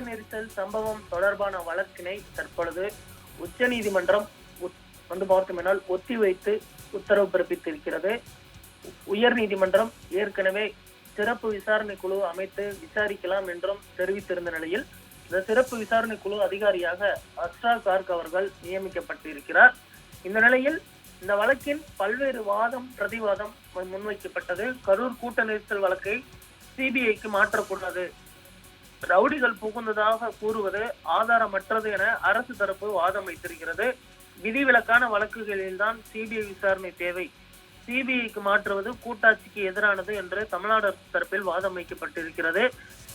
நெரிசல் சம்பவம் தொடர்பான வழக்கினை தற்பொழுது உச்சநீதிமன்றம் உத்- வந்து பார்த்தோமென்றால் ஒத்திவைத்து உத்தரவு பிறப்பித்திருக்கிறது. உயர் நீதிமன்றம் ஏற்கனவே சிறப்பு விசாரணை குழு அமைத்து விசாரிக்கலாம் என்றும் தெரிவித்திருந்த நிலையில் இந்த சிறப்பு விசாரணை குழு அதிகாரியாக அஸ்ரா கார்க் அவர்கள் நியமிக்கப்பட்டிருக்கிறார். இந்த நிலையில் இந்த வழக்கின் பல்வேறு வாதம் பிரதிவாதம் முன்வைக்கப்பட்டது. கரூர் கூட்ட நெரிசல் வழக்கை சிபிஐக்கு மாற்றக்கூடாது ரவுடிகள் புகுந்ததாக கூறுவது ஆதாரமற்றது என அரசு தரப்பு வாதம் வைத்திருக்கிறது. விதிவிலக்கான வழக்குகளில்தான் சிபிஐ விசாரணை தேவை. சிபிஐக்கு மாற்றுவது கூட்டாட்சிக்கு எதிரானது என்று தமிழ்நாடு அரசு தரப்பில் வாதம் வைக்கப்பட்டிருக்கிறது.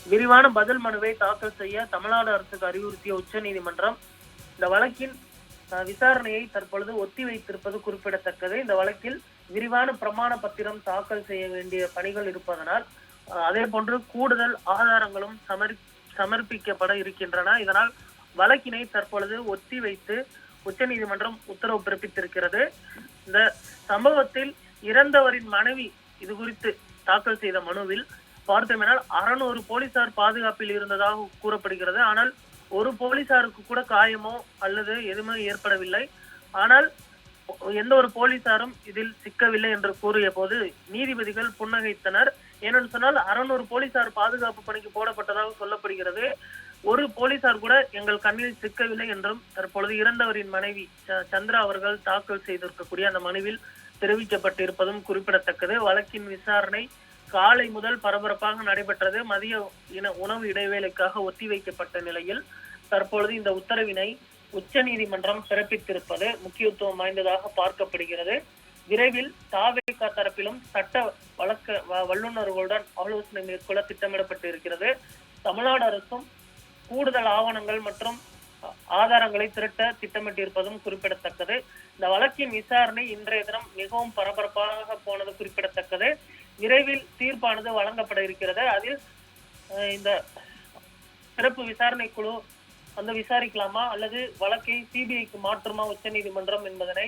விரிவான பதில் மனுவை தாக்கல் செய்ய தமிழ்நாடு அரசுக்கு அறிவுறுத்திய உச்சநீதிமன்றம் இந்த வழக்கின் விசாரணையை தற்பொழுது ஒத்தி வைத்திருப்பது குறிப்பிடத்தக்கது. இந்த வழக்கில் விரிவான பிரமாண பத்திரம் தாக்கல் செய்ய வேண்டிய பணிகள் இருப்பதனால் அதே போன்று கூடுதல் ஆதாரங்களும் சமர் சமர்ப்பிக்கப்பட இருக்கின்றன. இதனால் வழக்கினை தற்பொழுது ஒத்தி வைத்து உச்சநீதிமன்றம் உத்தரவு பிறப்பித்திருக்கிறது. இந்த சம்பவத்தில் இறந்தவரின் மனைவி இது குறித்து தாக்கல் செய்த மனுவில் பார்த்தோமென்றால் அறநூறு போலீசார் பாதுகாப்பில் இருந்ததாக கூறப்படுகிறது. ஆனால் ஒரு போலீசாருக்கு கூட காயமோ அல்லது எதுவுமே ஏற்படவில்லை. ஆனால் எந்த ஒரு போலீசாரும் இதில் சிக்கவில்லை என்று கூறிய போது நீதிபதிகள் புன்னகைத்தனர். ஏனென்று சொன்னால் அறநூறு போலீசார் பாதுகாப்பு பணிக்கு போடப்பட்டதாக சொல்லப்படுகிறது. ஒரு போலீசார் கூட எங்கள் கண்ணில் சிக்கவில்லை என்றும் தற்பொழுது இறந்தவரின் மனைவி ச- சந்திரா அவர்கள் தாக்கல் செய்திருக்கக்கூடிய அந்த மனுவில் தெரிவிக்கப்பட்டிருப்பதும் குறிப்பிடத்தக்கது. வழக்கின் விசாரணை காலை முதல் பரபரப்பாக நடைபெற்றது. மதிய இன உணவு இடைவேளைக்காக ஒத்திவைக்கப்பட்ட நிலையில் தற்பொழுது இந்த உத்தரவினை உச்சநீதிமன்றம் பிறப்பித்திருப்பது முக்கியத்துவம் வாய்ந்ததாக பார்க்கப்படுகிறது. விரைவில் தாவேகா தரப்பிலும் சட்ட வழக்க வல்லுநர்களுடன் ஆலோசனை மேற்கொள்ள திட்டமிடப்பட்டு இருக்கிறது. தமிழ்நாடு அரசும் கூடுதல் ஆவணங்கள் மற்றும் ஆதாரங்களை திரட்ட திட்டமிட்டிருப்பதும் குறிப்பிடத்தக்கது. இந்த வழக்கின் விசாரணை இன்றைய தினம் மிகவும் பரபரப்பாக போனது குறிப்பிடத்தக்கது. விரைவில் தீர்ப்பானது வழங்கப்பட இருக்கிறது. அதில் அஹ், இந்த சிறப்பு விசாரணை குழு வந்து விசாரிக்கலாமா அல்லது வழக்கை சிபிஐக்கு மாற்றுமா உச்சநீதிமன்றம் என்பதனை